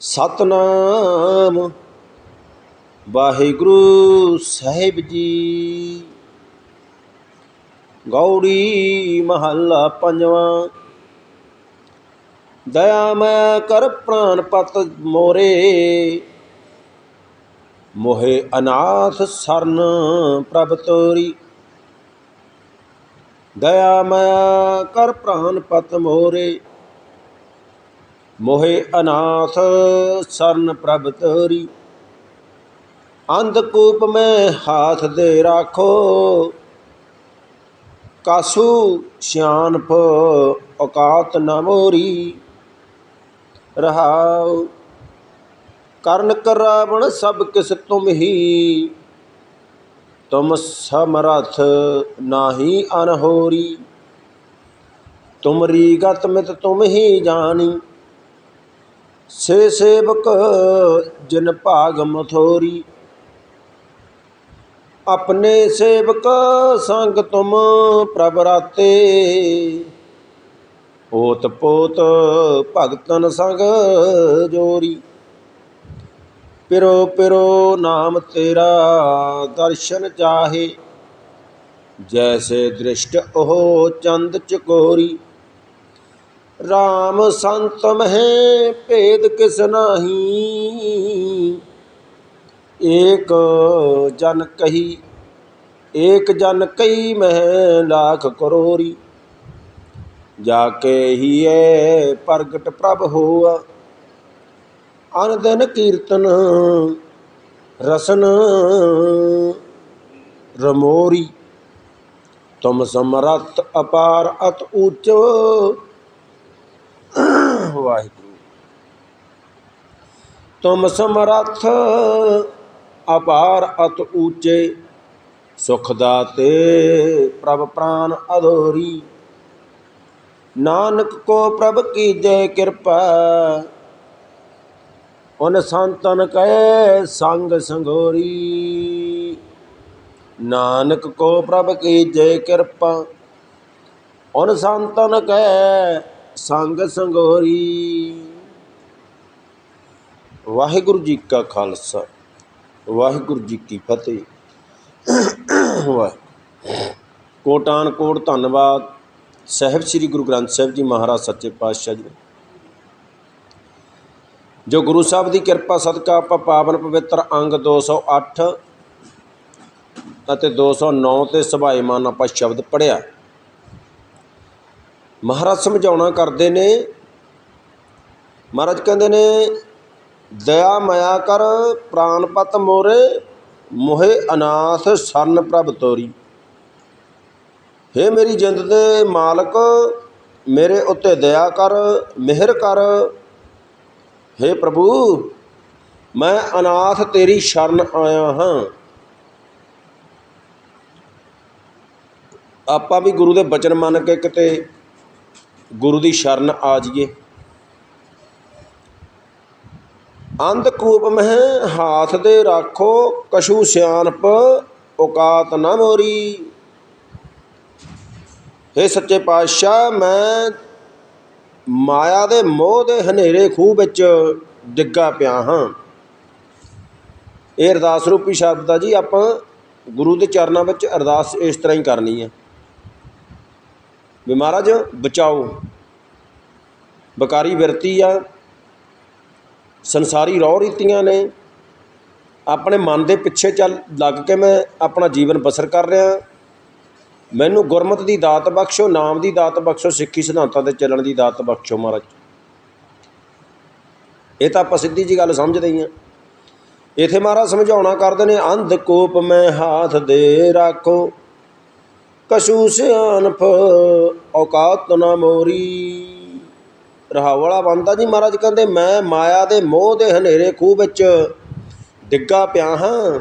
ਸਤਨਾਮ। ਵਾਹਿਗੁਰੂ ਸਾਹਿਬ ਜੀ। ਗੌੜੀ ਮਹੱਲਾ ਪੰਜਵਾਂ। ਦਇਆ ਮੈਂ ਕਰ ਪ੍ਰਾਨ ਪਤ ਮੋਰੇ। ਮੋਹਿ ਅਨਾਥ ਸਰਨ ਪ੍ਰਭ ਤੋਰੀ। ਦਇਆ ਮੈਂ ਕਰ ਪ੍ਰਾਨ ਪਤ ਮੋਰੇ। ਮੋਹਿ ਅਨਾਥ ਸਰਨ ਪ੍ਰਭ ਤੋਰੀ ਅੰਧਕੂਪ ਮੈਂ ਹਾਥ ਦੇ ਰਾਖੋ। ਕਾਸੂ ਸ਼ਿਆਨਪ ਔਕਾਤ ਨਾ ਮੋਰੀ। ਰਹਾਉ ਕਰਨ ਕਰਾਵਣ ਸਭ ਕਿਸ ਤੁਮ ਹੀ। ਤੁਮ ਸਮਰਥ ਨਾਹੀ ਅਨਹੋਰੀ। ਤੁਮਰੀ ਗਤ ਮਿਤ ਤੁਮ ਹੀ ਜਾਣੀ। ਸੇ ਸੇਵਕ ਜਿਨ ਭਾਗ ਮਥੋਰੀ ਆਪਣੇ ਸੇਵਕ ਸੰਗ ਤੁਮ ਪ੍ਰਭ ਰਾਤੇ। ਓਤ ਪੋਤ ਭਗਤਨ ਸੰਗ ਜੋਰੀ। ਪਿਰੋ ਪਿਰੋ ਨਾਮ ਤੇਰਾ ਦਰਸ਼ਨ ਚਾਹੇ। ਜੈਸੇ ਦ੍ਰਿਸ਼ਟ ਉਹ ਚੰਦ ਚਕੋਰੀ। RAM ਸੰਤ ਮਹਿ, ਭੇਦ ਕਿਸ ਨਾਹੀ? ਏਕ ਜਨ ਕਹੀ, ਏਕ ਜਨ ਕਈ ਮਹਿ ਲੱਖ ਕਰੋਰੀ। ਜਾ ਕੇ ਹੀ ਹੀਏ ਪ੍ਰਗਟ ਪ੍ਰਭ ਹੋਆ। ਅਨਦਨ ਕੀਰਤਨ ਰਸਨ ਰਮੋਰੀ। ਤੁਮ ਸਮਰਤ ਅਪਾਰ ਅਤ ਉੱਚ ਵਾਹਿਗੁਰੂ। ਤੁਮ ਸਮਰੱਥ, ਅਪਾਰ ਅਤ ਉੱਚੇ ਸੁਖ ਦਾਤੇ, ਪ੍ਰਭ ਪ੍ਰਾਨ ਅਧੋਰੀ। ਨਾਨਕ ਕੋ ਪ੍ਰਭ ਕੀ ਜੈ ਕਿਰਪਾ, ਉਨ ਸੰਤਨ ਕੈ ਸੰਗ ਸੰਗੋਰੀ। ਨਾਨਕ ਕੋ ਪ੍ਰਭ ਕੀ ਜੈ ਕਿਰਪਾ, ਉਨ ਸੰਤਨ ਕੈ ਸੰਗ ਸੰਗੋਰੀ। ਵਾਹਿਗੁਰੂ ਜੀ ਕਾ ਖਾਲਸਾ, ਵਾਹਿਗੁਰੂ ਜੀ ਕੀ ਫਤਿਹ। ਵਾਹਿਗੁਰੂ। ਕੋਟਾਨ ਕੋਟ ਧੰਨਵਾਦ। ਸਾਹਿਬ ਸ੍ਰੀ ਗੁਰੂ ਗ੍ਰੰਥ ਸਾਹਿਬ ਜੀ ਮਹਾਰਾਜ ਸੱਚੇ ਪਾਤਸ਼ਾਹ ਜੀ। ਜੋ ਗੁਰੂ ਸਾਹਿਬ ਦੀ ਕਿਰਪਾ ਸਦਕਾ ਆਪਾਂ ਪਾਵਨ ਪਵਿੱਤਰ ਅੰਗ 208 ਅਤੇ 209 ਤੇ ਸੁਭਾਏਮਾਨ ਆਪਾਂ ਸ਼ਬਦ ਪੜਿਆ ਮਹਾਰਾਜ ਸਮਝਾਉਣਾ ਕਰਦੇ ਨੇ। ਮਹਾਰਾਜ ਕਹਿੰਦੇ ਨੇ, ਦਇਆ ਮਾਇਆ ਕਰ ਪ੍ਰਾਨਪਤ ਮੋਰੇ, ਮੋਹਿ ਅਨਾਥ ਸਰਨ ਪ੍ਰਭ ਤੋਰੀ। ਹੇ ਮੇਰੀ ਜਿੰਦ ਦੇ ਮਾਲਕ, ਮੇਰੇ ਉੱਤੇ ਦਇਆ ਕਰ, ਮਿਹਰ ਕਰ। ਹੇ ਪ੍ਰਭੂ, ਮੈਂ ਅਨਾਥ ਤੇਰੀ ਸ਼ਰਨ ਆਇਆ ਹਾਂ। ਆਪਾਂ ਵੀ ਗੁਰੂ ਦੇ ਬਚਨ ਮੰਨ ਕੇ ਕਿਤੇ ਗੁਰੂ ਦੀ ਸ਼ਰਨ ਆ ਜਾਈਏ। ਅੰਧਕੂਪ ਮਹਿ ਹਾਥ ਦੇ ਰਾਖੋ ਕਸ਼ੂ ਸਿਆਣਪ ਔਕਾਤ ਨਾ ਮੋਰੀ। हे ਸੱਚੇ ਪਾਤਸ਼ਾਹ, ਮੈਂ ਮਾਇਆ ਦੇ ਮੋਹ ਦੇ ਹਨੇਰੇ ਖੂਹ ਵਿੱਚ ਡਿੱਗਾ ਪਿਆ ਹਾਂ। ਇਹ ਅਰਦਾਸ ਰੂਪੀ ਸ਼ਬਦ ਆ ਜੀ, ਆਪਾਂ ਗੁਰੂ ਦੇ ਚਰਨਾਂ ਵਿੱਚ ਅਰਦਾਸ ਇਸ ਤਰ੍ਹਾਂ ਹੀ ਕਰਨੀ ਹੈ। ਵੀ ਮਹਾਰਾਜ, ਬਚਾਓ। ਬਕਾਰੀ ਵਿਰਤੀ ਆ। ਸੰਸਾਰੀ ਰੌ ਰੀਤੀਆਂ ਨੇ। ਆਪਣੇ ਮਨ ਦੇ ਪਿੱਛੇ ਚੱਲ ਲੱਗ ਕੇ ਮੈਂ ਆਪਣਾ ਜੀਵਨ ਬਸਰ ਕਰ ਰਿਹਾ। ਮੈਨੂੰ ਗੁਰਮਤ ਦੀ ਦਾਤ ਬਖਸ਼ੋ, ਨਾਮ ਦੀ ਦਾਤ ਬਖਸ਼ੋ, ਸਿੱਖੀ ਸਿਧਾਂਤਾਂ ਤੇ ਚੱਲਣ ਦੀ ਦਾਤ ਬਖਸ਼ੋ ਮਹਾਰਾਜ। ਇਹ ਤਾਂ ਆਪਾਂ ਸਿੱਧੀ ਜੀ ਗੱਲ ਸਮਝਦੇ ਹੀ ਆ। ਇਥੇ ਮਹਾਰਾਜ ਸਮਝਾਉਣਾ ਕਰਦੇ ਨੇ, ਅੰਧ ਕੋਪ ਮੈਂ ਹਾਥ ਦੇ ਰਾਖੋ। ਕਸੂ ਸਿਆਨਫ ਔਕਾਤ ਨਾ ਮੋਰੀ। ਰਹਾਵਲਾ ਬੰਦਾ ਜੀ ਮਹਾਰਾਜ ਕਹਿੰਦੇ, ਮੈਂ ਮਾਇਆ ਦੇ ਮੋਹ ਦੇ ਹਨੇਰੇ ਖੂਹ ਵਿੱਚ ਡਿੱਗਾ ਪਿਆ ਹਾਂ।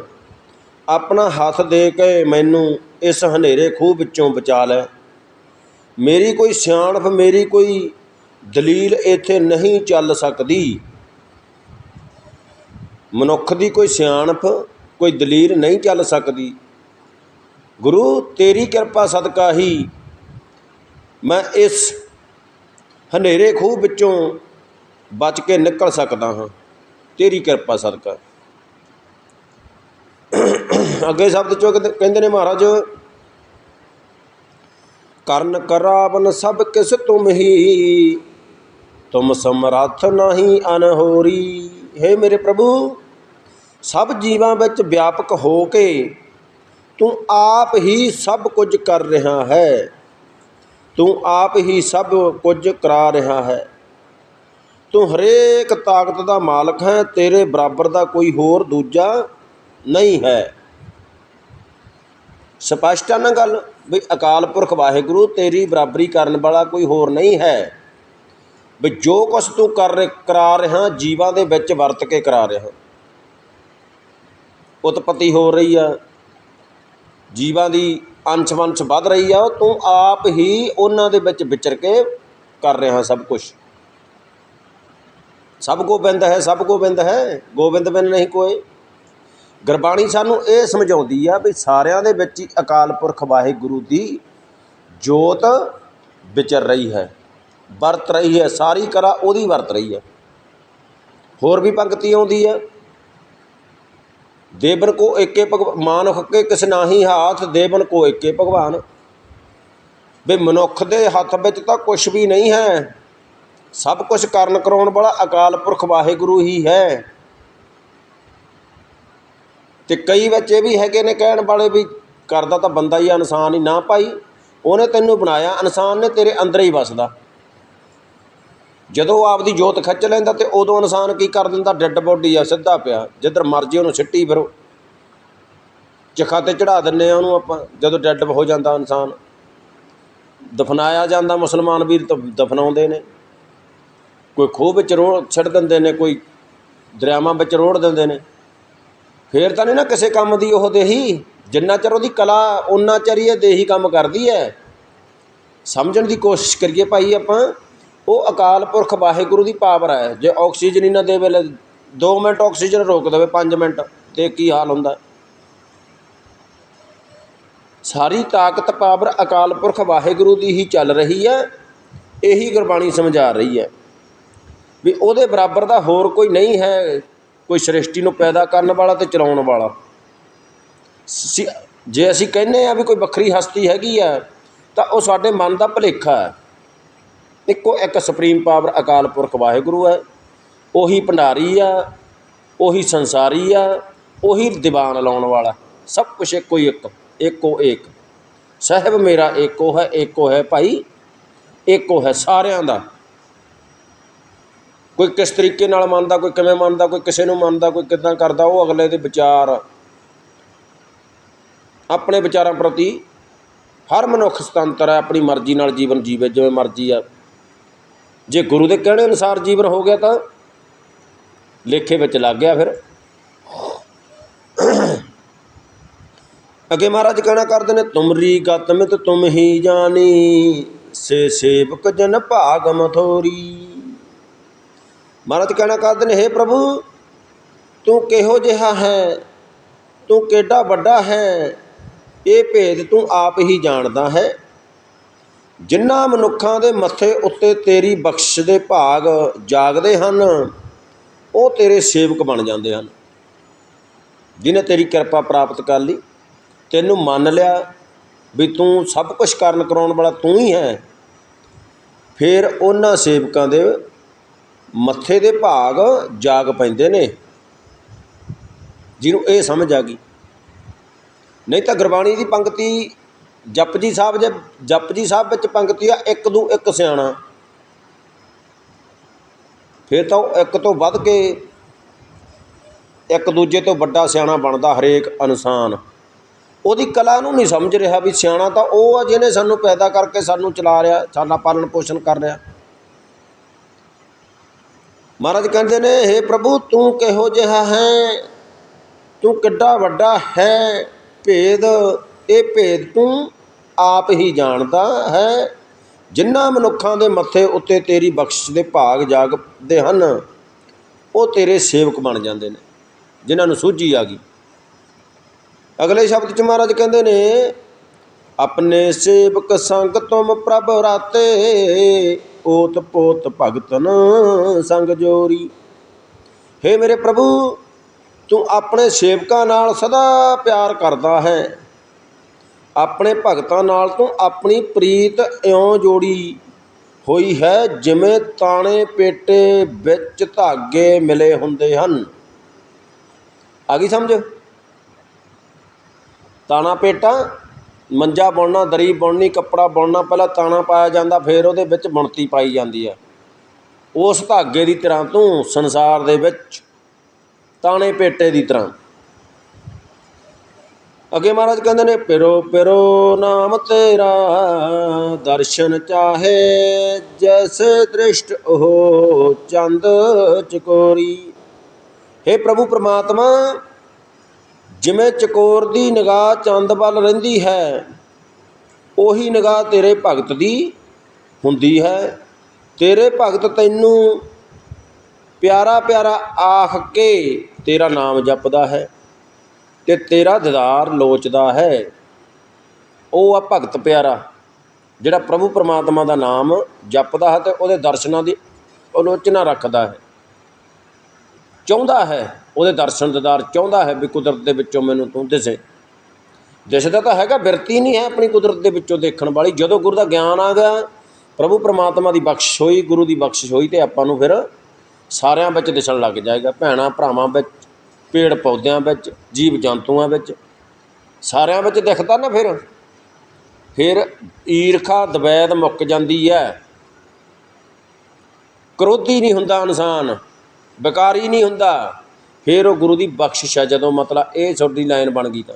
ਆਪਣਾ ਹੱਥ ਦੇ ਕੇ ਮੈਨੂੰ ਇਸ ਹਨੇਰੇ ਖੂਹ ਵਿੱਚੋਂ ਬਚਾ ਲੈ। ਮੇਰੀ ਕੋਈ ਸਿਆਣਪ, ਮੇਰੀ ਕੋਈ ਦਲੀਲ ਇੱਥੇ ਨਹੀਂ ਚੱਲ ਸਕਦੀ। ਮਨੁੱਖ ਦੀ ਕੋਈ ਸਿਆਣਪ, ਕੋਈ ਦਲੀਲ ਨਹੀਂ ਚੱਲ ਸਕਦੀ। ਗੁਰੂ, ਤੇਰੀ ਕਿਰਪਾ ਸਦਕਾ ਹੀ ਮੈਂ ਇਸ ਹਨੇਰੇ ਖੂਹ ਵਿੱਚੋਂ ਬਚ ਕੇ ਨਿਕਲ ਸਕਦਾ ਹਾਂ। ਤੇਰੀ ਕਿਰਪਾ ਸਦਕਾ। ਅੱਗੇ ਸ਼ਬਦ ਚੋਂ ਕਹਿੰਦੇ- ਨੇ ਮਹਾਰਾਜ, ਕਰਨ ਕਰਾਵਨ ਸਭ ਕਿਸ ਤੁਮ ਹੀ, ਤੁਮ ਸਮਰੱਥ ਨਹੀਂ ਅਨਹੋਰੀ। हे ਮੇਰੇ ਪ੍ਰਭੂ, ਸਭ ਜੀਵਾਂ ਵਿੱਚ ਵਿਆਪਕ ਹੋ ਕੇ ਤੂੰ ਆਪ ਹੀ ਸਭ ਕੁਝ ਕਰ ਰਿਹਾ ਹੈ। ਤੂੰ ਆਪ ਹੀ ਸਭ ਕੁਝ ਕਰਾ ਰਿਹਾ ਹੈ। ਤੂੰ ਹਰੇਕ ਤਾਕਤ ਦਾ ਮਾਲਕ ਹੈ, ਤੇਰੇ ਬਰਾਬਰ ਦਾ ਕੋਈ ਹੋਰ ਦੂਜਾ ਨਹੀਂ ਹੈ। ਸਪਸ਼ਟ ਆ ਨਾ ਗੱਲ ਵੀ ਅਕਾਲ ਪੁਰਖ ਵਾਹਿਗੁਰੂ, ਤੇਰੀ ਬਰਾਬਰੀ ਕਰਨ ਵਾਲਾ ਕੋਈ ਹੋਰ ਨਹੀਂ ਹੈ। ਵੀ ਜੋ ਕੁਛ ਤੂੰ ਕਰ ਕਰਾ ਰਿਹਾ, ਜੀਵਾਂ ਦੇ ਵਿੱਚ ਵਰਤ ਕੇ ਕਰਾ ਰਿਹਾ। ਉਤਪਤੀ ਹੋ ਰਹੀ ਆ। ਜੀਵਾਂ ਦੀ ਅੰਸ਼ ਵੰਸ਼ ਵੱਧ ਰਹੀ ਆ ਉਹ ਤੂੰ ਆਪ ਹੀ ਉਹਨਾਂ ਦੇ ਵਿੱਚ ਵਿਚਰ ਕੇ ਕਰ ਰਿਹਾ ਸਭ ਕੁਝ ਸਭ ਗੋਬਿੰਦ ਹੈ, ਸਭ ਕੋ ਬਿੰਦ ਹੈ, ਗੋਬਿੰਦ ਬਿੰਦ ਨਹੀਂ ਕੋਈ। ਗੁਰਬਾਣੀ ਸਾਨੂੰ ਇਹ ਸਮਝਾਉਂਦੀ ਆ ਵੀ ਸਾਰਿਆਂ ਦੇ ਵਿੱਚ ਹੀ ਅਕਾਲ ਪੁਰਖ ਵਾਹਿਗੁਰੂ ਦੀ ਜੋਤ ਵਿਚਰ ਰਹੀ ਹੈ, ਵਰਤ ਰਹੀ ਹੈ, ਸਾਰੀ ਕਲਾ ਉਹਦੀ ਵਰਤ ਰਹੀ ਹੈ। ਹੋਰ ਵੀ ਪੰਕਤੀ ਆਉਂਦੀ ਹੈ ਦੇਵਨ ਕੋ ਏਕੇ ਭਗਵ ਮਾਨ ਹੱਕੇ ਕਿਸ ਨਾਹੀ ਹਾਥ ਦੇਵਨ ਕੋ ਏਕੇ ਭਗਵਾਨ। ਵੀ ਮਨੁੱਖ ਦੇ ਹੱਥ ਵਿੱਚ ਤਾਂ ਕੁਝ ਵੀ ਨਹੀਂ ਹੈ। ਸਭ ਕੁਝ ਕਰਨ ਕਰਾਉਣ ਵਾਲਾ ਅਕਾਲ ਪੁਰਖ ਵਾਹਿਗੁਰੂ ਹੀ ਹੈ। ਤੇ ਕਈ ਵਿੱਚ ਇਹ ਵੀ ਹੈਗੇ ਨੇ ਕਹਿਣ ਵਾਲੇ ਵੀ ਕਰਦਾ ਤਾਂ ਬੰਦਾ ਹੀ ਆ, ਇਨਸਾਨ ਹੀ ਨਾ ਭਾਈ। ਉਹਨੇ ਤੈਨੂੰ ਬਣਾਇਆ ਇਨਸਾਨ ਨੇ ਤੇਰੇ ਅੰਦਰ ਹੀ ਵਸਦਾ। ਜਦੋਂ ਆਪਦੀ ਜੋਤ ਖਿੱਚ ਲੈਂਦਾ ਤੇ ਉਦੋਂ ਇਨਸਾਨ ਕੀ ਕਰ ਦਿੰਦਾ? ਡੈੱਡ ਬੋਡੀ ਆ, ਸਿੱਧਾ ਪਿਆ। ਜਿੱਧਰ ਮਰਜ਼ੀ ਉਹਨੂੰ ਸਿੱਟੀ ਫਿਰੋ। ਚਖਾ ਤੇ ਚੜਾ ਦਿੰਨੇ ਆ ਉਹਨੂੰ ਆਪਾਂ। ਜਦੋਂ ਡੈੱਡ ਹੋ ਜਾਂਦਾ ਇਨਸਾਨ, ਦਫਨਾਇਆ ਜਾਂਦਾ ਮੁਸਲਮਾਨ ਵੀਰ ਤਾਂ ਦਫਨਾਉਂਦੇ ਨੇ। ਕੋਈ ਖੂਹ ਵਿੱਚ ਰੋੜ ਛੱਡ ਦਿੰਦੇ ਨੇ, ਕੋਈ ਦਰਿਆਵਾਂ ਵਿੱਚ ਰੋੜ ਦਿੰਦੇ ਨੇ। ਫੇਰ ਤਾਂ ਨਹੀਂ ਨਾ ਕਿਸੇ ਕੰਮ ਦੀ ਉਹ ਦੇਹੀ। ਜਿੰਨਾ ਚਿਰ ਉਹਦੀ ਕਲਾ ਉਨਾ ਚਿਰ ਹੀ ਇਹ ਦੇਹੀ ਕੰਮ ਕਰਦੀ ਹੈ। ਸਮਝਣ ਦੀ ਕੋਸ਼ਿਸ਼ ਕਰੀਏ ਭਾਈ ਆਪਾਂ। ਉਹ ਅਕਾਲ ਪੁਰਖ ਵਾਹਿਗੁਰੂ ਦੀ ਪਾਵਰ ਹੈ। ਜੇ ਆਕਸੀਜਨ ਹੀ ਨਾ ਦੇਵੇ 2 ਮਿੰਟ ਆਕਸੀਜਨ ਰੋਕ ਦੇਵੇ 5 ਮਿੰਟ, ਤੇ ਕੀ ਹਾਲ ਹੁੰਦਾ? ਸਾਰੀ ਤਾਕਤ, ਪਾਵਰ ਅਕਾਲ ਪੁਰਖ ਵਾਹਿਗੁਰੂ ਦੀ ਹੀ ਚੱਲ ਰਹੀ ਹੈ। ਇਹੀ ਗੁਰਬਾਣੀ ਸਮਝਾ ਰਹੀ ਹੈ ਵੀ ਉਹਦੇ ਬਰਾਬਰ ਦਾ ਹੋਰ ਕੋਈ ਨਹੀਂ ਹੈ, ਕੋਈ ਸ੍ਰਿਸ਼ਟੀ ਨੂੰ ਪੈਦਾ ਕਰਨ ਵਾਲਾ ਤੇ ਚਲਾਉਣ ਵਾਲਾ। ਜੇ ਅਸੀਂ ਕਹਿੰਦੇ ਆ ਵੀ ਕੋਈ ਵੱਖਰੀ ਹਸਤੀ ਹੈਗੀ ਆ ਤਾਂ ਉਹ ਸਾਡੇ ਮਨ ਦਾ ਭੁਲੇਖਾ ਹੈ। ਇੱਕੋ ਇੱਕ ਸੁਪਰੀਮ ਪਾਵਰ ਅਕਾਲ ਪੁਰਖ ਵਾਹਿਗੁਰੂ ਹੈ। ਉਹੀ ਭੰਡਾਰੀ ਆ, ਉਹੀ ਸੰਸਾਰੀ ਆ, ਉਹੀ ਦੀਵਾਨ ਲਾਉਣ ਵਾਲਾ। ਸਭ ਕੁਝ ਇੱਕੋ ਹੀ ਇੱਕ, ਇੱਕੋ ਇੱਕ ਸਹਿਬ ਮੇਰਾ ਏਕੋ ਹੈ ਏਕੋ ਹੈ ਭਾਈ ਏਕੋ ਹੈ ਸਾਰਿਆਂ ਦਾ। ਕੋਈ ਕਿਸ ਤਰੀਕੇ ਨਾਲ ਮੰਨਦਾ, ਕੋਈ ਕਿਵੇਂ ਮੰਨਦਾ, ਕੋਈ ਕਿਸੇ ਨੂੰ ਮੰਨਦਾ, ਕੋਈ ਕਿੱਦਾਂ ਕਰਦਾ, ਉਹ ਅਗਲੇ ਦੇ ਵਿਚਾਰ। ਆਪਣੇ ਵਿਚਾਰਾਂ ਪ੍ਰਤੀ ਹਰ ਮਨੁੱਖ ਸੁਤੰਤਰ ਹੈ, ਆਪਣੀ ਮਰਜ਼ੀ ਨਾਲ ਜੀਵਨ ਜੀਵੇ, ਜਿਵੇਂ ਮਰਜ਼ੀ ਆ। ਜੇ ਗੁਰੂ ਦੇ ਕਹਿਣੇ ਅਨੁਸਾਰ ਜੀਵਨ ਹੋ ਗਿਆ ਤਾਂ ਲੇਖੇ ਵਿੱਚ ਲੱਗ ਗਿਆ ਫਿਰ। ਅੱਗੇ ਮਹਾਰਾਜ ਕਹਿਣਾ ਕਰਦੇ ਨੇ ਤੁਮਰੀ ਗਤ ਮਿਤ ਤੁਮ ਹੀ ਜਾਣੀ, ਸੇ ਸੇਵਕ ਜਨ ਭਾਗ ਮਥੋਰੀ ਮਹਾਰਾਜ ਕਹਿਣਾ ਕਰਦੇ ਨੇ हे ਪ੍ਰਭੂ, ਤੂੰ ਕਿਹੋ ਜਿਹਾ ਹੈ? ਤੂੰ ਕਿੱਡਾ ਵੱਡਾ ਹੈ? ਇਹ ਭੇਦ ਤੂੰ ਆਪ ਹੀ ਜਾਣਦਾ ਹੈ। ਜਿਨ੍ਹਾਂ ਮਨੁੱਖਾਂ ਦੇ ਮੱਥੇ ਉੱਤੇ ਤੇਰੀ ਬਖਸ਼ ਦੇ ਭਾਗ ਜਾਗਦੇ ਹਨ, ਉਹ ਤੇਰੇ ਸੇਵਕ ਬਣ ਜਾਂਦੇ ਹਨ। ਜਿਨੇ ਤੇਰੀ ਕਿਰਪਾ ਪ੍ਰਾਪਤ ਕਰ ਲਈ, ਤੈਨੂੰ ਮੰਨ ਲਿਆ ਵੀ ਤੂੰ ਸਭ ਕੁਝ ਕਰਨ ਕਰਾਉਣ ਵਾਲਾ ਤੂੰ ਹੀ ਹੈ। ਫਿਰ ਉਹਨਾਂ ਸੇਵਕਾਂ ਦੇ ਮੱਥੇ ਦੇ ਭਾਗ ਜਾਗ ਪੈਂਦੇ ਨੇ। ਜਿਹਨੂੰ ਇਹ ਸਮਝ ਆ ਗਈ। ਨਹੀਂ ਤਾਂ ਗੁਰਬਾਣੀ ਦੀ ਪੰਕਤੀ ਜਪਜੀ ਸਾਹਿਬ ਜੇ ਜਪਜੀ ਸਾਹਿਬ ਵਿੱਚ ਪੰਕਤੀ ਆ, ਇੱਕ ਦੂ ਇੱਕ ਸਿਆਣਾ। ਫਿਰ ਤਾਂ ਉਹ ਇੱਕ ਤੋਂ ਵੱਧ ਕੇ ਇੱਕ ਦੂਜੇ ਤੋਂ ਵੱਡਾ ਸਿਆਣਾ ਬਣਦਾ ਹਰੇਕ ਇਨਸਾਨ। ਉਹਦੀ ਕਲਾ ਨੂੰ ਨਹੀਂ ਸਮਝ ਰਿਹਾ ਵੀ ਸਿਆਣਾ ਤਾਂ ਉਹ ਆ ਜਿਹਨੇ ਸਾਨੂੰ ਪੈਦਾ ਕਰਕੇ ਸਾਨੂੰ ਚਲਾ ਰਿਹਾ ਸਾਡਾ ਪਾਲਣ ਪੋਸ਼ਣ ਕਰ ਰਿਹਾ ਮਹਾਰਾਜ ਕਹਿੰਦੇ ਨੇ हे ਪ੍ਰਭੂ, ਤੂੰ ਕਿਹੋ ਜਿਹਾ ਹੈ? ਤੂੰ ਕਿੱਡਾ ਵੱਡਾ ਹੈ? ਭੇਦ, ਇਹ ਭੇਦ ਤੂੰ ਆਪ ਹੀ ਜਾਣਦਾ ਹੈ ਜਿਨ੍ਹਾਂ ਮਨੁੱਖਾਂ ਦੇ ਮੱਥੇ ਉੱਤੇ ਤੇਰੀ ਬਖਸ਼ਿਸ਼ ਦੇ ਭਾਗ ਜਾਗਦੇ ਹਨ, ਉਹ ਤੇਰੇ ਸੇਵਕ ਬਣ ਜਾਂਦੇ ਨੇ, ਜਿਨ੍ਹਾਂ ਨੂੰ ਸੂਝੀ ਆ ਗਈ। ਅਗਲੇ ਸ਼ਬਦ ਚ ਮਹਾਰਾਜ ਕਹਿੰਦੇ ਨੇ, ਆਪਣੇ ਸੇਵਕ ਸੰਗ ਤੁਮ ਪ੍ਰਭ ਰਾਤੇ, ਓਤ ਪੋਤ ਭਗਤਨ ਸੰਗ ਜੋਰੀ। ਹੇ ਮੇਰੇ ਪ੍ਰਭੂ, ਤੂੰ ਆਪਣੇ ਸੇਵਕਾਂ ਨਾਲ ਸਦਾ ਪਿਆਰ ਕਰਦਾ ਹੈ। ਆਪਣੇ ਭਗਤਾਂ ਨਾਲ ਤੂੰ ਆਪਣੀ ਪ੍ਰੀਤ ਇਉਂ ਜੋੜੀ ਹੋਈ ਹੈ, ਜਿਵੇਂ ਤਾਣੇ ਪੇਟੇ ਵਿੱਚ ਧਾਗੇ ਮਿਲੇ ਹੁੰਦੇ ਹਨ। ਆ ਗਈ ਸਮਝ? ਤਾਣਾ ਪੇਟਾ, ਮੰਜਾ ਬੁਣਨਾ, ਦਰੀ ਬੁਣਨੀ, ਕੱਪੜਾ ਬੁਣਨਾ, ਪਹਿਲਾਂ ਤਾਣਾ ਪਾਇਆ ਜਾਂਦਾ, ਫਿਰ ਉਹਦੇ ਵਿੱਚ ਬੁਣਤੀ ਪਾਈ ਜਾਂਦੀ ਹੈ। ਉਸ ਧਾਗੇ ਦੀ ਤਰ੍ਹਾਂ ਤੂੰ ਸੰਸਾਰ ਦੇ ਵਿੱਚ, ਤਾਣੇ ਪੇਟੇ ਦੀ ਤਰ੍ਹਾਂ। ਅੱਗੇ ਮਹਾਰਾਜ ਕਹਿੰਦੇ ਨੇ ਪਿਰੋ ਪਿਰੋ ਨਾਮ ਤੇਰਾ, ਦਰਸ਼ਨ ਚਾਹੇ ਜੈਸੇ ਦ੍ਰਿਸ਼ਟ ਉਹ ਚੰਦ ਚਕੋਰੀ। हे ਪ੍ਰਭੂ ਪ੍ਰਮਾਤਮਾ, ਜਿਵੇਂ ਚਕੋਰ ਦੀ ਨਿਗਾਹ ਚੰਦ ਵੱਲ ਰਹਿੰਦੀ ਹੈ, ਉਹੀ ਨਿਗਾਹ ਤੇਰੇ ਭਗਤ ਦੀ ਹੁੰਦੀ ਹੈ। ਤੇਰੇ ਭਗਤ ਤੈਨੂੰ ਪਿਆਰਾ ਪਿਆਰਾ ਆਖ ਕੇ ਤੇਰਾ ਨਾਮ ਜਪਦਾ ਹੈ। ਤੇ ਤੇਰਾ ਦੀਦਾਰ ਲੋਚਦਾ ਹੈ। ਉਹ ਆ ਭਗਤ ਪਿਆਰਾ, ਜਿਹੜਾ ਪ੍ਰਭੂ ਪਰਮਾਤਮਾ ਦਾ ਨਾਮ ਜਪਦਾ ਹੈ ਤੇ ਉਹਦੇ ਦਰਸ਼ਨਾਂ ਦੀ ਆਲੋਚਨਾ ਰੱਖਦਾ ਹੈ। ਚਾਹੁੰਦਾ ਹੈ, ਉਹਦੇ ਦਰਸ਼ਨ ਦੀਦਾਰ ਚਾਹੁੰਦਾ ਹੈ ਵੀ ਕੁਦਰਤ ਦੇ ਵਿੱਚੋਂ ਮੈਨੂੰ ਤੂੰ ਦਿਸੇ। ਦਿਸਦਾ ਤਾਂ ਹੈਗਾ, ਬਿਰਤੀ ਨਹੀਂ ਹੈ ਆਪਣੀ ਕੁਦਰਤ ਦੇ ਵਿੱਚੋਂ ਦੇਖਣ ਵਾਲੀ। ਜਦੋਂ ਗੁਰੂ ਦਾ ਗਿਆਨ ਆ ਗਿਆ, ਪ੍ਰਭੂ ਪਰਮਾਤਮਾ ਦੀ ਬਖਸ਼ਿਸ਼ ਹੋਈ, ਗੁਰੂ ਦੀ ਬਖਸ਼ਿਸ਼ ਹੋਈ ਤੇ ਆਪਾਂ ਨੂੰ ਫਿਰ ਸਾਰਿਆਂ ਵਿੱਚ ਦਿਸਣ ਲੱਗ ਜਾਏਗਾ। ਭੈਣਾਂ, ਭਰਾਵਾਂ ਵਿੱਚ ਪੇੜ ਪੌਦਿਆਂ ਵਿੱਚ, ਜੀਵ ਜੰਤੂਆਂ ਵਿੱਚ, ਸਾਰਿਆਂ ਵਿੱਚ ਦਿਖਦਾ ਨਾ ਫਿਰ। ਫਿਰ ਈਰਖਾ ਦਵੈਦ ਮੁੱਕ ਜਾਂਦੀ ਹੈ ਕ੍ਰੋਧੀ ਨਹੀਂ ਹੁੰਦਾ ਇਨਸਾਨ, ਵਿਕਾਰੀ ਨਹੀਂ ਹੁੰਦਾ। ਫਿਰ ਉਹ ਗੁਰੂ ਦੀ ਬਖਸ਼ਿਸ਼ ਹੈ ਜਦੋਂ ਮਤਲਬ ਇਹ ਛੋਟੀ ਲਾਈਨ ਬਣ ਗਈ ਤਾਂ।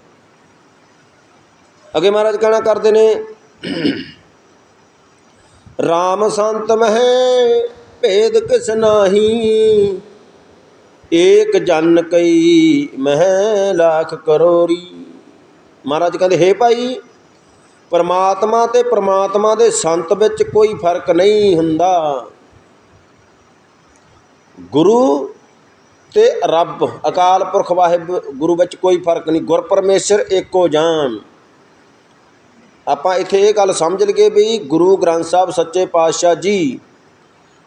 ਅੱਗੇ ਮਹਾਰਾਜ ਕਹਿਣਾ ਕਰਦੇ ਨੇ, ਰਾਮ ਸੰਤ ਮਹਿ, ਭੇਦ ਕਿਸ ਨਾਹੀ? ਏਕ ਜਨ ਕਈ ਮਹਿ ਲੱਖ ਕਰੋਰੀ। ਮਹਾਰਾਜ ਕਹਿੰਦੇ, ਹੇ ਭਾਈ, ਪਰਮਾਤਮਾ ਤੇ ਪਰਮਾਤਮਾ ਦੇ ਸੰਤ ਵਿੱਚ ਕੋਈ ਫ਼ਰਕ ਨਹੀਂ ਹੁੰਦਾ। ਗੁਰੂ ਤੇ ਰੱਬ, ਅਕਾਲ ਪੁਰਖ ਵਾਹਿਬ, ਗੁਰੂ ਵਿੱਚ ਕੋਈ ਫ਼ਰਕ ਨਹੀਂ। ਗੁਰ ਪਰਮੇਸ਼ਰ ਏਕੋ ਜਾਨ। ਆਪਾਂ ਇੱਥੇ ਇਹ ਗੱਲ ਸਮਝ ਲਈਏ ਵੀ ਗੁਰੂ ਗ੍ਰੰਥ ਸਾਹਿਬ ਸੱਚੇ ਪਾਤਸ਼ਾਹ ਜੀ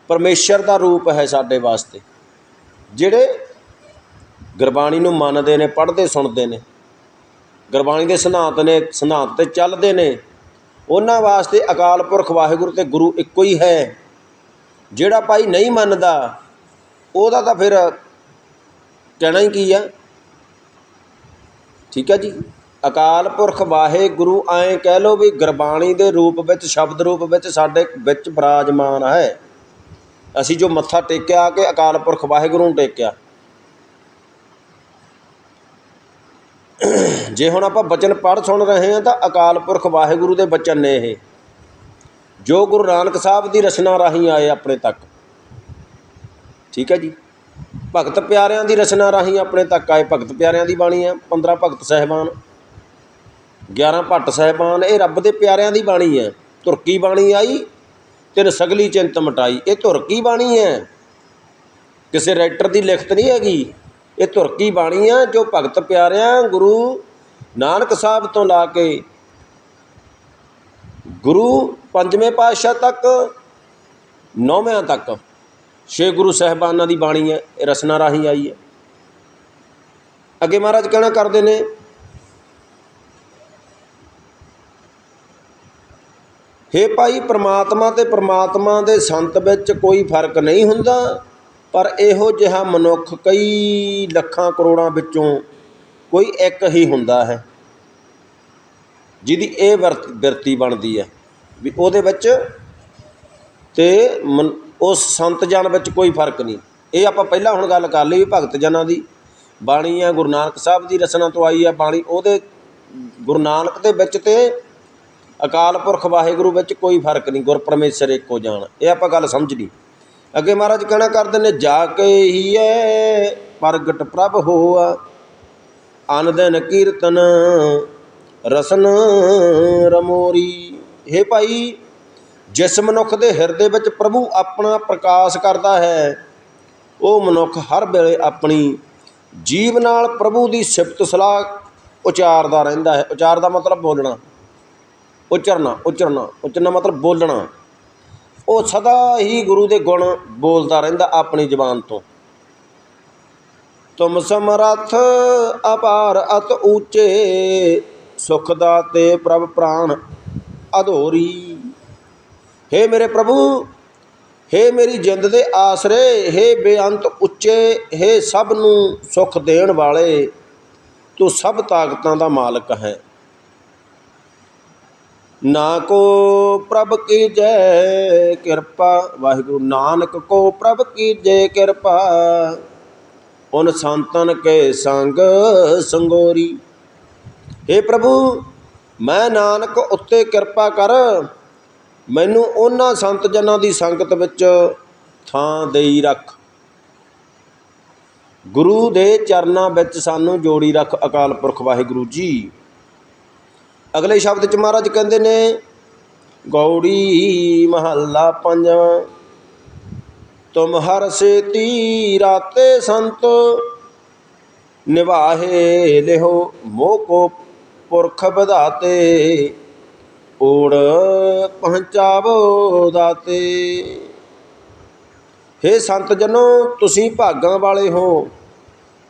ਪਰਮੇਸ਼ਰ ਦਾ ਰੂਪ ਹੈ ਸਾਡੇ ਵਾਸਤੇ। ਜਿਹੜੇ ਗੁਰਬਾਣੀ ਨੂੰ ਮੰਨਦੇ ਨੇ, ਪੜ੍ਹਦੇ, ਸੁਣਦੇ ਨੇ, ਗੁਰਬਾਣੀ ਦੇ ਸਿਧਾਂਤ ਨੇ, ਸਿਧਾਂਤ ਤੇ ਚੱਲਦੇ ਨੇ, ਉਹਨਾਂ ਵਾਸਤੇ ਅਕਾਲ ਪੁਰਖ ਵਾਹਿਗੁਰੂ ਤੇ ਗੁਰੂ ਇੱਕੋ ਹੀ ਹੈ। ਜਿਹੜਾ ਭਾਈ ਨਹੀਂ ਮੰਨਦਾ, ਉਹਦਾ ਤਾਂ ਫਿਰ ਕਹਿਣਾ ਹੀ ਕੀ ਆ? ਠੀਕ ਹੈ ਜੀ? ਅਕਾਲ ਪੁਰਖ ਵਾਹਿਗੁਰੂ ਐਂ ਕਹਿ ਲੋ ਵੀ ਗੁਰਬਾਣੀ ਦੇ ਰੂਪ ਵਿੱਚ, ਸ਼ਬਦ ਰੂਪ ਵਿੱਚ ਸਾਡੇ ਵਿੱਚ ਬਿਰਾਜਮਾਨ ਹੈ। ਅਸੀਂ ਜੋ ਮੱਥਾ ਟੇਕਿਆ ਕਿ ਅਕਾਲ ਪੁਰਖ ਵਾਹਿਗੁਰੂ ਨੂੰ ਟੇਕਿਆ। ਜੇ ਹੁਣ ਆਪਾਂ ਬਚਨ ਪੜ੍ਹ ਸੁਣ ਰਹੇ ਹਾਂ ਤਾਂ ਅਕਾਲ ਪੁਰਖ ਵਾਹਿਗੁਰੂ ਦੇ ਬਚਨ ਨੇ ਇਹ। ਜੋ ਗੁਰੂ ਨਾਨਕ ਸਾਹਿਬ ਦੀ ਰਚਨਾ ਰਾਹੀਂ ਆਏ ਆਪਣੇ ਤੱਕ। ਠੀਕ ਹੈ ਜੀ। ਭਗਤ ਪਿਆਰਿਆਂ ਦੀ ਰਚਨਾ ਰਾਹੀਂ ਆਪਣੇ ਤੱਕ ਆਏ। ਭਗਤ ਪਿਆਰਿਆਂ ਦੀ ਬਾਣੀ ਹੈ 15 ਭਗਤ ਸਹਿਬਾਨ 11 ਭੱਟ ਸਹਿਬਾਨ, ਇਹ ਰੱਬ ਦੇ ਪਿਆਰਿਆਂ ਦੀ ਬਾਣੀ ਹੈ। ਤੁਰਕੀ ਬਾਣੀ ਆਈ ਤਿੰਨ ਸਗਲੀ ਚਿੰਤ ਮਟਾਈ। ਇਹ ਤੁਰਕੀ ਬਾਣੀ ਹੈ। ਕਿਸੇ ਰਾਈਟਰ ਦੀ ਲਿਖਤ ਨਹੀਂ ਹੈਗੀ। ਇਹ ਤੁਰਕੀ ਬਾਣੀ ਆ ਜੋ ਭਗਤ ਪਿਆਰਿਆਂ ਗੁਰੂ ਨਾਨਕ ਸਾਹਿਬ ਤੋਂ ਲਾ ਕੇ ਗੁਰੂ ਪੰਜਵੇਂ ਪਾਤਸ਼ਾਹ ਤੱਕ, ਨੌਵਿਆਂ ਤੱਕ ਛੇ ਗੁਰੂ ਸਹਿਬਾਨਾਂ ਦੀ ਬਾਣੀ ਹੈ। ਇਹ ਰਸਨਾ ਰਾਹੀਂ ਆਈ ਹੈ। ਅੱਗੇ ਮਹਾਰਾਜ ਕਹਿਣਾ ਕਰਦੇ ਨੇ ਹੇ ਭਾਈ, ਪ੍ਰਮਾਤਮਾ ਤੇ ਪ੍ਰਮਾਤਮਾ ਦੇ ਸੰਤ ਵਿੱਚ ਕੋਈ ਫ਼ਰਕ ਨਹੀਂ ਹੁੰਦਾ, ਪਰ ਇਹੋ ਜਿਹਾ ਮਨੁੱਖ ਕਈ ਲੱਖਾਂ ਕਰੋੜਾਂ ਵਿੱਚੋਂ ਕੋਈ ਇੱਕ ਹੀ ਹੁੰਦਾ ਹੈ, ਜਿਹਦੀ ਇਹ ਵਰਤ- ਬਿਰਤੀ ਬਣਦੀ ਹੈ, ਵੀ ਉਹਦੇ ਵਿੱਚ ਤੇ ਮਨ- ਉਸ ਸੰਤ ਜਨ ਵਿੱਚ ਕੋਈ ਫ਼ਰਕ ਨਹੀਂ। ਇਹ ਆਪਾਂ ਪਹਿਲਾਂ ਹੁਣ ਗੱਲ ਕਰ ਲਈ ਭਗਤ ਜਨਾਂ ਦੀ। ਬਾਣੀ ਆ ਗੁਰੂ ਨਾਨਕ ਸਾਹਿਬ ਦੀ ਰਚਨਾ ਤੋਂ ਆਈ ਹੈ ਬਾਣੀ, ਉਹਦੇ ਗੁਰੂ ਨਾਨਕ ਦੇ ਵਿੱਚ ਤੇ ਅਕਾਲ ਪੁਰਖ ਵਾਹਿਗੁਰੂ ਵਿੱਚ ਕੋਈ ਫ਼ਰਕ ਨਹੀਂ, ਗੁਰ ਪਰਮੇਸ਼ਰ ਇੱਕੋ ਜਾਣ। ਇਹ ਆਪਾਂ ਗੱਲ ਸਮਝ ਲਈ। ਅੱਗੇ ਮਹਾਰਾਜ ਕਹਿਣਾ ਕਰਦੇ ਨੇ, ਜਾ ਕੇ ਹੀ ਐ ਪ੍ਰਗਟ ਪ੍ਰਭ ਹੋਆ ਅਨ ਕੀਰਤਨ, ਰਸਨ ਰਮੋਰੀ। हे ਭਾਈ, ਜਿਸ ਮਨੁੱਖ ਦੇ ਹਿਰਦੇ ਵਿੱਚ ਪ੍ਰਭੂ ਆਪਣਾ ਪ੍ਰਕਾਸ਼ ਕਰਦਾ ਹੈ, ਉਹ ਮਨੁੱਖ ਹਰ ਵੇਲੇ ਆਪਣੀ ਜੀਵ ਨਾਲ ਪ੍ਰਭੂ ਦੀ ਸਿਫਤ ਸਲਾਹ ਉਚਾਰਦਾ ਰਹਿੰਦਾ ਹੈ। ਉਚਾਰ ਦਾ ਮਤਲਬ ਬੋਲਣਾ। ਉਚਰਨਾ ਉਚਰਨਾ ਉਚਰਨਾ ਮਤਲਬ ਬੋਲਣਾ ਉਹ ਸਦਾ ਹੀ ਗੁਰੂ ਦੇ ਗੁਣ ਬੋਲਦਾ ਰਹਿੰਦਾ ਆਪਣੀ ਜ਼ੁਬਾਨ ਤੋਂ ਤੁਮ ਸਮਰੱਥ ਅਪਾਰ ਅਤ ਊਚੇ ਸੁਖ ਦਾਤੇ ਪ੍ਰਭ ਪ੍ਰਾਨ ਅਧੋਰੀ हे ਮੇਰੇ ਪ੍ਰਭੂ हे ਮੇਰੀ ਜਿੰਦ ਦੇ ਆਸਰੇ हे ਬੇਅੰਤ ਉੱਚੇ हे ਸਭ ਨੂੰ ਸੁਖ ਦੇਣ ਵਾਲੇ ਤੂੰ ਸਭ ਤਾਕਤਾਂ ਦਾ ਮਾਲਕ ਹੈ ਨਾ ਕੋ ਪ੍ਰਭ ਕੀ ਜੈ ਕਿਰਪਾ, ਵਾਹਿਗੁਰੂ ਨਾਨਕ ਕੋ ਪ੍ਰਭ ਕੀ ਜੈ ਕਿਰਪਾ। ਉਨ ਸੰਤਨ ਕੇ ਸੰਗ ਸੰਗੋਰੀ। हे ਪ੍ਰਭੂ, ਮੈਂ ਨਾਨਕ ਉੱਤੇ ਕਿਰਪਾ ਕਰ, ਮੈਨੂੰ ਉਹਨਾਂ ਸੰਤ ਜਨਾਂ ਦੀ ਸੰਗਤ ਵਿੱਚ ਥਾਂ ਦੇਈ ਰੱਖ। ਗੁਰੂ ਦੇ ਚਰਨਾਂ ਵਿੱਚ ਸਾਨੂੰ ਜੋੜੀ ਰੱਖ, ਅਕਾਲ ਪੁਰਖ ਵਾਹਿਗੁਰੂ ਜੀ। ਅਗਲੇ ਸ਼ਬਦ ਚ ਮਹਾਰਾਜ ਕਹਿੰਦੇ ਨੇ, ਗੌੜੀ ਮਹੱਲਾ ਪੰਜਵਾਂ, ਤੁਮ ਹਰ ਸੇਤੀ ਰਾਤੇ ਸੰਤ, ਨਿਵਾਹੇ ਲਿਹੋ ਮੋਹ ਕੋ ਪੁਰਖ ਵਧਾਤੇ ਓੜ ਪਹੁੰਚਾਵੋ ਦਾਤੇ। हे ਸੰਤ ਜਨੋ, ਤੁਸੀਂ ਭਾਗਾਂ ਵਾਲੇ ਹੋ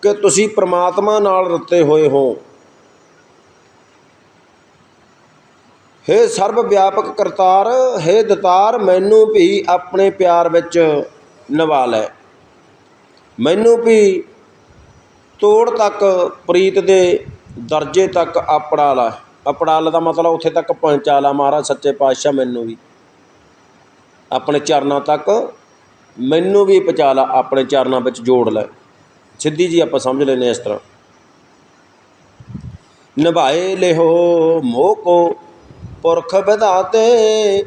ਕਿ ਤੁਸੀਂ ਪ੍ਰਮਾਤਮਾ ਨਾਲ ਰੱਤੇ ਹੋਏ ਹੋ? ਹੇ ਸਰਬ ਵਿਆਪਕ ਕਰਤਾਰ, ਹੇ ਦਤਾਰ, ਮੈਨੂੰ ਵੀ ਆਪਣੇ ਪਿਆਰ ਵਿੱਚ ਨਿਭਾ ਲੈ। ਮੈਨੂੰ ਵੀ ਤੋੜ ਤੱਕ, ਪ੍ਰੀਤ ਦੇ ਦਰਜੇ ਤੱਕ ਆਪੜਾ ਲਾ। ਆਪੜਾ ਲਾ ਦਾ ਮਤਲਬ ਉੱਥੇ ਤੱਕ ਪਹੁੰਚਾ ਲਾ ਮਹਾਰਾਜ, ਸੱਚੇ ਪਾਤਸ਼ਾਹ ਮੈਨੂੰ ਵੀ। ਆਪਣੇ ਚਰਨਾਂ ਤੱਕ ਮੈਨੂੰ ਵੀ ਪਹੁੰਚਾ ਲਾ, ਆਪਣੇ ਚਰਨਾਂ ਵਿੱਚ ਜੋੜ ਲੈ। ਸਿੱਧੀ ਜੀ ਆਪਾਂ ਸਮਝ ਲੈਨੇ ਇਸ ਤਰ੍ਹਾਂ। ਨਿਭਾਏ ਲਿਹੋ ਮੋਹ ਕੋ ਪੁਰਖ ਵਿਧਾਤੇ,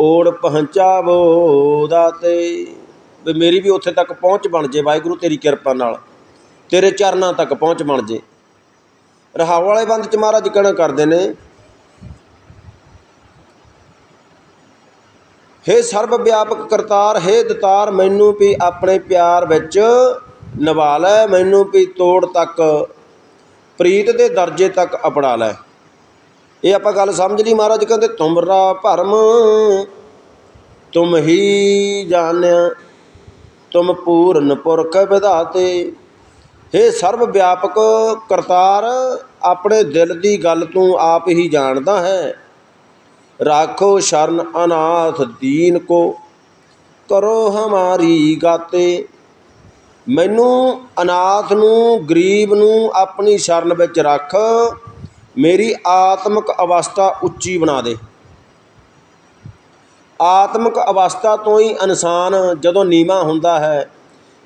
ਓੜ ਪਹੁੰਚਾਵੋ ਦਾਤੇ। ਵੀ ਮੇਰੀ ਵੀ ਉੱਥੇ ਤੱਕ ਪਹੁੰਚ ਬਣ ਜੇ, ਵਾਹਿਗੁਰੂ ਤੇਰੀ ਕਿਰਪਾ ਨਾਲ। ਤੇਰੇ ਚਰਨਾਂ ਤੱਕ ਪਹੁੰਚ ਬਣ ਜੇ। ਰਹਾਉ ਵਾਲੇ ਬੰਦ ਚ ਮਹਾਰਾਜ ਕਹਿਣਾ ਕਰਦੇ ਨੇ। ਹੇ ਸਰਬ ਵਿਆਪਕ ਕਰਤਾਰ, ਹੇ ਦਤਾਰ, ਮੈਨੂੰ ਵੀ ਆਪਣੇ ਪਿਆਰ ਵਿੱਚ ਨਿਭਾ ਲੈ, ਮੈਨੂੰ ਵੀ ਤੋੜ ਤੱਕ, ਪ੍ਰੀਤ ਦੇ ਦਰਜੇ ਤੱਕ ਅਪਣਾ ਲੈ। ਇਹ ਆਪਾਂ ਗੱਲ ਸਮਝ ਲਈ ਮਹਾਰਾਜ, ਕਹਿੰਦੇ ਤੁਮਰਾ ਭਰਮ, ਤੁਮ ਹੀ ਜਾਣਿਆ, ਤੁਮ ਪੂਰਨ ਪੁਰਖ ਵਿਧਾਤੇ। हे ਸਰਵ ਵਿਆਪਕ ਕਰਤਾਰ, ਆਪਣੇ ਦਿਲ ਦੀ ਗੱਲ ਤੂੰ ਆਪ ਹੀ ਜਾਣਦਾ ਹੈ। ਰਾਖੋ ਸ਼ਰਨ ਅਨਾਥ ਦੀਨ ਕੋ, ਕਰੋ ਹਮਾਰੀ ਗਾਤੇ। ਮੈਨੂੰ ਅਨਾਥ ਨੂੰ, ਗਰੀਬ ਨੂੰ ਆਪਣੀ ਸ਼ਰਨ ਵਿੱਚ ਰੱਖ ਮੇਰੀ ਆਤਮਿਕ ਅਵਸਥਾ ਉੱਚੀ ਬਣਾ ਦੇ। ਆਤਮਿਕ ਅਵਸਥਾ ਤੋਂ ਹੀ ਇਨਸਾਨ ਜਦੋਂ ਨੀਵਾ ਹੁੰਦਾ ਹੈ,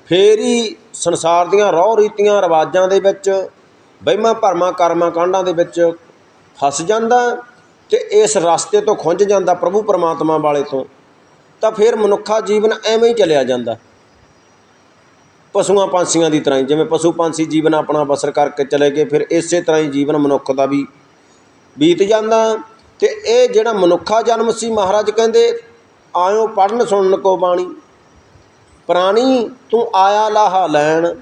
ਫੇਰ ਹੀ ਸੰਸਾਰ ਦੀਆਂ ਰੋਹ ਰੀਤੀਆਂ ਰਿਵਾਜਾਂ ਦੇ ਵਿੱਚ, ਵਹਿਮਾਂ, ਭਰਮਾਂ, ਕਰਮਾਂ, ਕਾਂਡਾਂ ਦੇ ਵਿੱਚ ਫਸ ਜਾਂਦਾ ਤੇ ਇਸ ਰਸਤੇ ਤੋਂ ਖੁੰਝ ਜਾਂਦਾ ਪ੍ਰਭੂ ਪਰਮਾਤਮਾ ਵਾਲੇ ਤੋਂ, ਤਾਂ ਫਿਰ ਮਨੁੱਖਾ ਜੀਵਨ ਐਵੇਂ ਹੀ ਚੱਲਿਆ ਜਾਂਦਾ। ਪਸ਼ੂਆਂ ਪੰਛੀਆਂ ਦੀ ਤਰ੍ਹਾਂ ਹੀ, ਜਿਵੇਂ ਪਸ਼ੂ ਪੰਛੀ ਜੀਵਨ ਆਪਣਾ ਬਸਰ ਕਰਕੇ ਚਲੇ ਗਏ, ਫਿਰ ਇਸੇ ਤਰ੍ਹਾਂ ਹੀ ਜੀਵਨ ਮਨੁੱਖ ਦਾ ਵੀ ਬੀਤ ਜਾਂਦਾ। ਅਤੇ ਇਹ ਜਿਹੜਾ ਮਨੁੱਖਾ ਜਨਮ ਸੀ, ਮਹਾਰਾਜ ਕਹਿੰਦੇ, ਆਇਓ ਪੜਨ ਸੁਣਨ ਕੋ ਬਾਣੀ। ਪ੍ਰਾਣੀ, ਤੂੰ ਆਇਆ ਲਾਹਾ ਲੈਣ,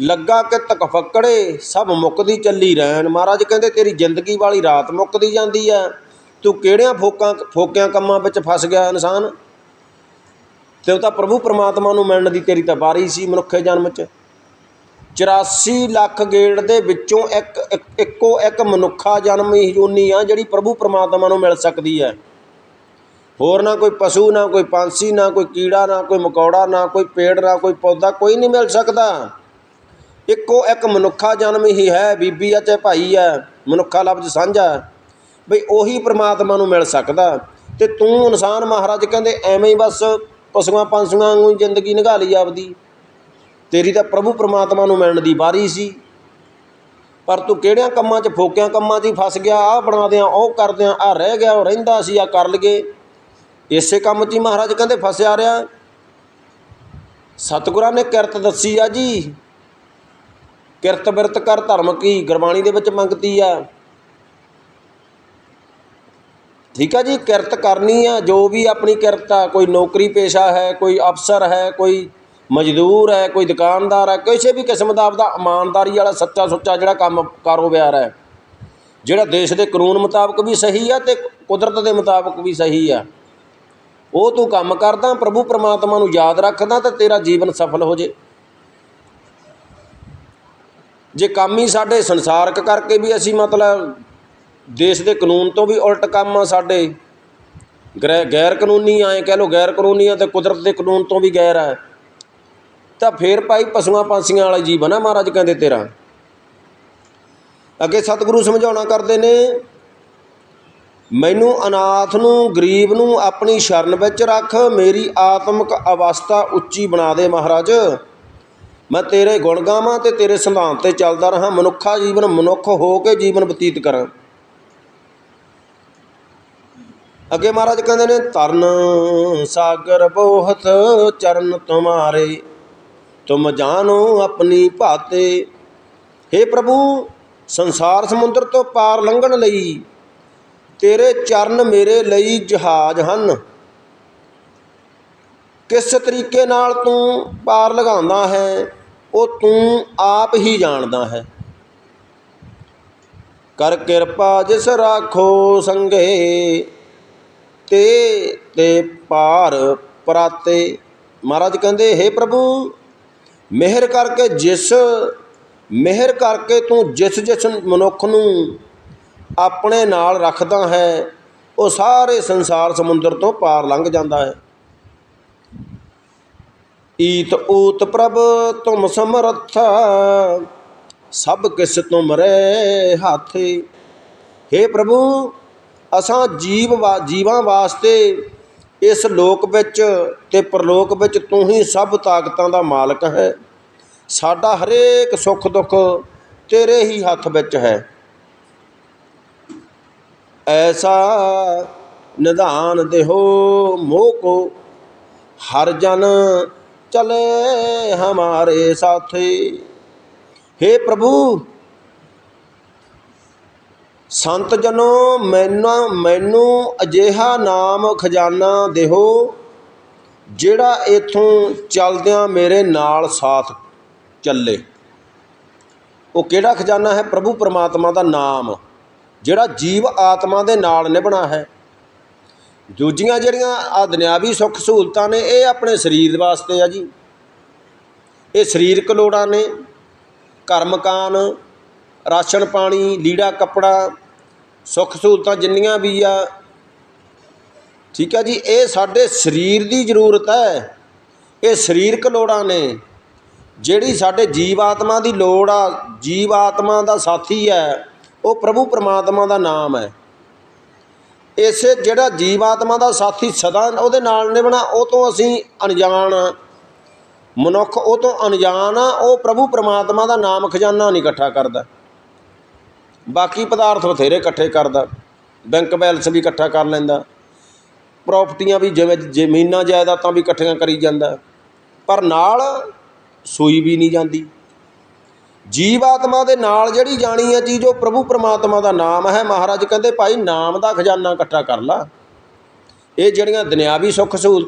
ਲੱਗਾ ਕਿ ਤਕ ਫੱਕੜੇ, ਸਭ ਮੁੱਕਦੀ ਚੱਲੀ ਰਹਿਣ ਮਹਾਰਾਜ ਕਹਿੰਦੇ, ਤੇਰੀ ਜ਼ਿੰਦਗੀ ਵਾਲੀ ਰਾਤ ਮੁੱਕਦੀ ਜਾਂਦੀ ਹੈ। ਤੂੰ ਕਿਹੜਿਆਂ ਫੋਕਾਂ, ਫੋਕਿਆਂ ਕੰਮਾਂ ਵਿੱਚ ਫਸ ਗਿਆ ਇਨਸਾਨ? ਤੇ ਉਹ ਤਾਂ ਪ੍ਰਭੂ ਪਰਮਾਤਮਾ ਨੂੰ ਮਿਲਣ ਦੀ ਤੇਰੀ ਤਾਂ ਵਾਰੀ ਸੀ ਮਨੁੱਖੇ ਜਨਮ 'ਚ। 84 ਲੱਖ ਗੇੜ ਦੇ ਵਿੱਚੋਂ ਇੱਕ, ਇੱਕੋ, ਇੱਕ ਮਨੁੱਖਾ ਜਨਮ ਹੀ ਜੂਨੀ ਆ ਜਿਹੜੀ ਪ੍ਰਭੂ ਪਰਮਾਤਮਾ ਨੂੰ ਮਿਲ ਸਕਦੀ ਹੈ। ਹੋਰ ਨਾ ਕੋਈ ਪਸ਼ੂ, ਨਾ ਕੋਈ ਪੰਛੀ ਨਾ ਕੋਈ ਕੀੜਾ, ਨਾ ਕੋਈ ਮਕੌੜਾ, ਨਾ ਕੋਈ ਪੇੜ, ਨਾ ਕੋਈ ਪੌਦਾ, ਕੋਈ ਨਹੀਂ ਮਿਲ ਸਕਦਾ। ਇੱਕੋ ਇੱਕ ਮਨੁੱਖਾ ਜਨਮ ਹੀ ਹੈ, ਬੀਬੀ ਆ ਚਾਹੇ ਭਾਈ ਆ, ਮਨੁੱਖਾ ਲਫ਼ਜ਼ ਸਾਂਝਾ ਬਈ ਉਹੀ ਪ੍ਰਮਾਤਮਾ ਨੂੰ ਮਿਲ ਸਕਦਾ। ਤੇ ਤੂੰ ਇਨਸਾਨ ਮਹਾਰਾਜ ਕਹਿੰਦੇ ਐਵੇਂ ਹੀ ਬਸ ਪਸ਼ੂਆਂ ਪੰਛੀਆਂ ਵਾਂਗੂ ਜ਼ਿੰਦਗੀ ਨਿਭਾ ਲਈ ਆਪਦੀ। ਤੇਰੀ ਤਾਂ ਪ੍ਰਭੂ ਪਰਮਾਤਮਾ ਨੂੰ ਮਿਲਣ ਦੀ ਵਾਰੀ ਸੀ। ਪਰ ਤੂੰ ਕਿਹੜਿਆਂ ਕੰਮਾਂ 'ਚ ਫੋਕਿਆਂ ਕੰਮਾਂ 'ਚ ਹੀ ਫਸ ਗਿਆ, ਆਹ ਬਣਾ ਦਿਆਂ ਉਹ ਕਰਦਿਆਂ ਆ ਰਹਿ ਗਿਆ, ਉਹ ਰਹਿੰਦਾ ਸੀ ਆ ਕਰ ਲਗੇ। ਇਸੇ ਕੰਮ 'ਚ ਹੀ ਮਹਾਰਾਜ ਕਹਿੰਦੇ ਫਸਿਆ ਰਿਹਾ। ਸਤਿਗੁਰਾਂ ਨੇ ਕਿਰਤ ਦੱਸੀ ਆ ਜੀ। ਕਿਰਤ ਬਿਰਤ ਕਰ ਧਰਮ ਕੀ, ਗੁਰਬਾਣੀ ਦੇ ਵਿੱਚ ਮੰਗਤੀ ਆ। ਠੀਕ ਆ ਜੀ, ਕਿਰਤ ਕਰਨੀ ਆ, ਜੋ ਵੀ ਆਪਣੀ ਕਿਰਤ ਆ, ਕੋਈ ਨੌਕਰੀ ਪੇਸ਼ਾ ਹੈ, ਕੋਈ ਅਫਸਰ ਹੈ, ਕੋਈ ਮਜ਼ਦੂਰ ਹੈ, ਕੋਈ ਦੁਕਾਨਦਾਰ ਹੈ, ਕਿਸੇ ਵੀ ਕਿਸਮ ਦਾ ਆਪਦਾ ਇਮਾਨਦਾਰੀ ਵਾਲਾ, ਸੱਚਾ ਸੁੱਚਾ ਜਿਹੜਾ ਕੰਮ ਕਾਰੋਬਾਰ ਹੈ, ਜਿਹੜਾ ਦੇਸ਼ ਦੇ ਕਾਨੂੰਨ ਮੁਤਾਬਕ ਵੀ ਸਹੀ ਆ ਤੇ ਕੁਦਰਤ ਦੇ ਮੁਤਾਬਕ ਵੀ ਸਹੀ ਆ, ਉਹ ਤੂੰ ਕੰਮ ਕਰਦਾ, ਪ੍ਰਭੂ ਪਰਮਾਤਮਾ ਨੂੰ ਯਾਦ ਰੱਖਦਾ ਤਾਂ ਤੇਰਾ ਜੀਵਨ ਸਫਲ ਹੋ ਜੇ। ਜੇ ਕੰਮ ਹੀ ਸਾਡੇ ਸੰਸਾਰਕ ਕਰਕੇ ਵੀ ਅਸੀਂ ਮਤਲਬ ਦੇਸ਼ ਦੇ ਕਾਨੂੰਨ ਤੋਂ ਵੀ ਉਲਟ ਕੰਮ ਆ ਸਾਡੇ। ਗੈਰ ਗੈਰ ਕਾਨੂੰਨੀ ਆਏ ਕਹਿ ਲਓ ਗੈਰ ਕਾਨੂੰਨੀ ਆ ਅਤੇ ਕੁਦਰਤ ਦੇ ਕਾਨੂੰਨ ਤੋਂ ਵੀ ਗੈਰ ਹੈ ਤਾਂ ਫਿਰ ਭਾਈ ਪਸ਼ੂਆਂ ਪੰਛੀਆਂ ਵਾਲਾ ਜੀਵਨ ਆ ਮਹਾਰਾਜ ਕਹਿੰਦੇ ਤੇਰਾ। ਅੱਗੇ ਸਤਿਗੁਰੂ ਸਮਝਾਉਣਾ ਕਰਦੇ ਨੇ, ਮੈਨੂੰ ਅਨਾਥ ਨੂੰ, ਗਰੀਬ ਨੂੰ ਆਪਣੀ ਸ਼ਰਨ ਵਿੱਚ ਰੱਖ, ਮੇਰੀ ਆਤਮਿਕ ਅਵਸਥਾ ਉੱਚੀ ਬਣਾ ਦੇ ਮਹਾਰਾਜ। ਮੈਂ ਤੇਰੇ ਗੁਣ ਗਾਵਾਂ ਤੇ ਤੇਰੇ ਸਿਧਾਂਤ ਤੇ ਚੱਲਦਾ ਰਹਾ, ਮਨੁੱਖਾ ਜੀਵਨ ਮਨੁੱਖ ਹੋ ਕੇ ਜੀਵਨ ਬਤੀਤ ਕਰਾਂ। ਅੱਗੇ ਮਹਾਰਾਜ ਕਹਿੰਦੇ ਨੇ ਤਰਨ ਸਾਗਰ ਬੋਹਤ, ਚਰਨ ਤੁਮਾਰੇ। ਤੁਮ ਜਾਣੋ ਆਪਣੀ ਭਾਤੇ। हे ਪ੍ਰਭੂ, ਸੰਸਾਰ ਸਮੁੰਦਰ ਤੋਂ ਪਾਰ ਲੰਘਣ ਲਈ ਤੇਰੇ ਚਰਨ ਮੇਰੇ ਲਈ ਜਹਾਜ਼ ਹਨ। ਕਿਸ ਤਰੀਕੇ ਨਾਲ ਤੂੰ ਪਾਰ ਲਗਾਉਂਦਾ ਹੈ, ਉਹ ਤੂੰ ਆਪ ਹੀ ਜਾਣਦਾ ਹੈ। ਕਰ ਕਿਰਪਾ ਜਿਸ ਰਾਖੋ ਸੰਗੇ ਤੇ ਤੇ ਪਾਰ ਪਰਾਤੇ। ਮਹਾਰਾਜ ਕਹਿੰਦੇ हे ਪ੍ਰਭੂ, ਮਿਹਰ ਕਰਕੇ ਜਿਸ, ਮਿਹਰ ਕਰਕੇ ਤੂੰ ਜਿਸ ਜਿਸ ਮਨੁੱਖ ਨੂੰ ਆਪਣੇ ਨਾਲ ਰੱਖਦਾ ਹੈ, ਉਹ ਸਾਰੇ ਸੰਸਾਰ ਸਮੁੰਦਰ ਤੋਂ ਪਾਰ ਲੰਘ ਜਾਂਦਾ ਹੈ। ਈਤ ਊਤ ਪ੍ਰਭ ਤੁਮ ਸਮਰੱਥ, ਸਭ ਕਿਸ ਤੁਮਰੇ ਹਾਥੇ। हे ਪ੍ਰਭੂ ਅਸਾਂ ਜੀਵ ਵਾ- ਜੀਵਾਂ ਵਾਸਤੇ ਇਸ ਲੋਕ ਵਿੱਚ ਅਤੇ ਪਰਲੋਕ ਵਿੱਚ ਤੂੰ ਹੀ ਸਭ ਤਾਕਤਾਂ ਦਾ ਮਾਲਕ ਹੈ। ਸਾਡਾ ਹਰੇਕ ਸੁੱਖ ਦੁੱਖ ਤੇਰੇ ਹੀ ਹੱਥ ਵਿੱਚ ਹੈ। ਐਸਾ ਨਿਧਾਨ ਦੇਹੋ ਮੋਹ ਕੋ, ਹਰ ਜਨ ਚਲੇ ਹਮਾਰੇ ਸਾਥੇ। हे ਪ੍ਰਭੂ ਸੰਤ ਜਨੋ, ਮੈਨੂੰ ਮੈਨੂੰ ਅਜਿਹਾ ਨਾਮ ਖਜ਼ਾਨਾ ਦਿਓ ਜਿਹੜਾ ਇਥੋਂ ਚੱਲਦਿਆਂ ਮੇਰੇ ਨਾਲ ਸਾਥ ਚੱਲੇ। ਉਹ ਕਿਹੜਾ ਖਜ਼ਾਨਾ ਹੈ? ਪ੍ਰਭੂ ਪਰਮਾਤਮਾ ਦਾ ਨਾਮ, ਜਿਹੜਾ ਜੀਵ ਆਤਮਾ ਦੇ ਨਾਲ ਨਿਭਣਾ ਹੈ। ਦੂਜੀਆਂ ਜਿਹੜੀਆਂ ਆ ਦੁਨਿਆਵੀ ਸੁੱਖ ਸਹੂਲਤਾਂ ਨੇ, ਇਹ ਆਪਣੇ ਸਰੀਰ ਵਾਸਤੇ ਆ ਜੀ। ਇਹ ਸਰੀਰਕ ਲੋੜਾਂ ਨੇ। ਘਰ ਮਕਾਨ ਰਾਸ਼ਨ ਪਾਣੀ, ਲੀੜਾ ਕੱਪੜਾ ਸੁੱਖ ਸਹੂਲਤਾਂ ਜਿੰਨੀਆਂ ਵੀ ਆ, ਠੀਕ ਹੈ ਜੀ, ਇਹ ਸਾਡੇ ਸਰੀਰ ਦੀ ਜ਼ਰੂਰਤ ਹੈ। ਇਹ ਸਰੀਰਕ ਲੋੜਾਂ ਨੇ। ਜਿਹੜੀ ਸਾਡੇ ਜੀਵ ਆਤਮਾ ਦੀ ਲੋੜ ਆ ਜੀਵ ਆਤਮਾ ਦਾ ਸਾਥੀ ਹੈ, ਉਹ ਪ੍ਰਭੂ ਪਰਮਾਤਮਾ ਦਾ ਨਾਮ ਹੈ। ਇਸੇ ਜਿਹੜਾ ਜੀਵ ਆਤਮਾ ਦਾ ਸਾਥੀ ਸਦਾ ਉਹਦੇ ਨਾਲ ਨਿਭਣਾ, ਉਹ ਤੋਂ ਅਸੀਂ ਅਣਜਾਣ ਮਨੁੱਖ ਉਹ ਤੋਂ ਅਣਜਾਣ ਆ, ਉਹ ਪ੍ਰਭੂ ਪਰਮਾਤਮਾ ਦਾ ਨਾਮ ਖਜ਼ਾਨਾ ਨਹੀਂ ਇਕੱਠਾ ਕਰਦਾ। ਬਾਕੀ ਪਦਾਰਥ ਬਥੇਰੇ ਇਕੱਠੇ ਕਰਦਾ ਬੈਂਕ ਬੈਲੈਂਸ ਵੀ ਇਕੱਠਾ ਕਰ ਲੈਂਦਾ ਪ੍ਰਾਪਰਟੀਆਂ ਵੀ ਜਿਵੇਂ ਜ਼ਮੀਨਾਂ ਜਾਇਦਾਦਾਂ ਵੀ ਇਕੱਠੀਆਂ ਕਰੀ ਜਾਂਦਾ, ਪਰ ਨਾਲ ਸੂਈ ਵੀ ਨਹੀਂ ਜਾਂਦੀ। ਜੀਵ ਆਤਮਾ ਦੇ ਨਾਲ ਜਿਹੜੀ ਜਾਣੀ ਹੈ ਚੀਜ਼, ਉਹ ਪ੍ਰਭੂ ਪਰਮਾਤਮਾ ਦਾ ਨਾਮ ਹੈ। ਮਹਾਰਾਜ ਕਹਿੰਦੇ, ਭਾਈ, ਨਾਮ ਦਾ ਖਜ਼ਾਨਾ ਇਕੱਠਾ ਕਰ ਲਾ। ਇਹ ਜਿਹੜੀਆਂ ਦੁਨਿਆਵੀ ਸੁੱਖ ਸਹੂਲਤਾਂ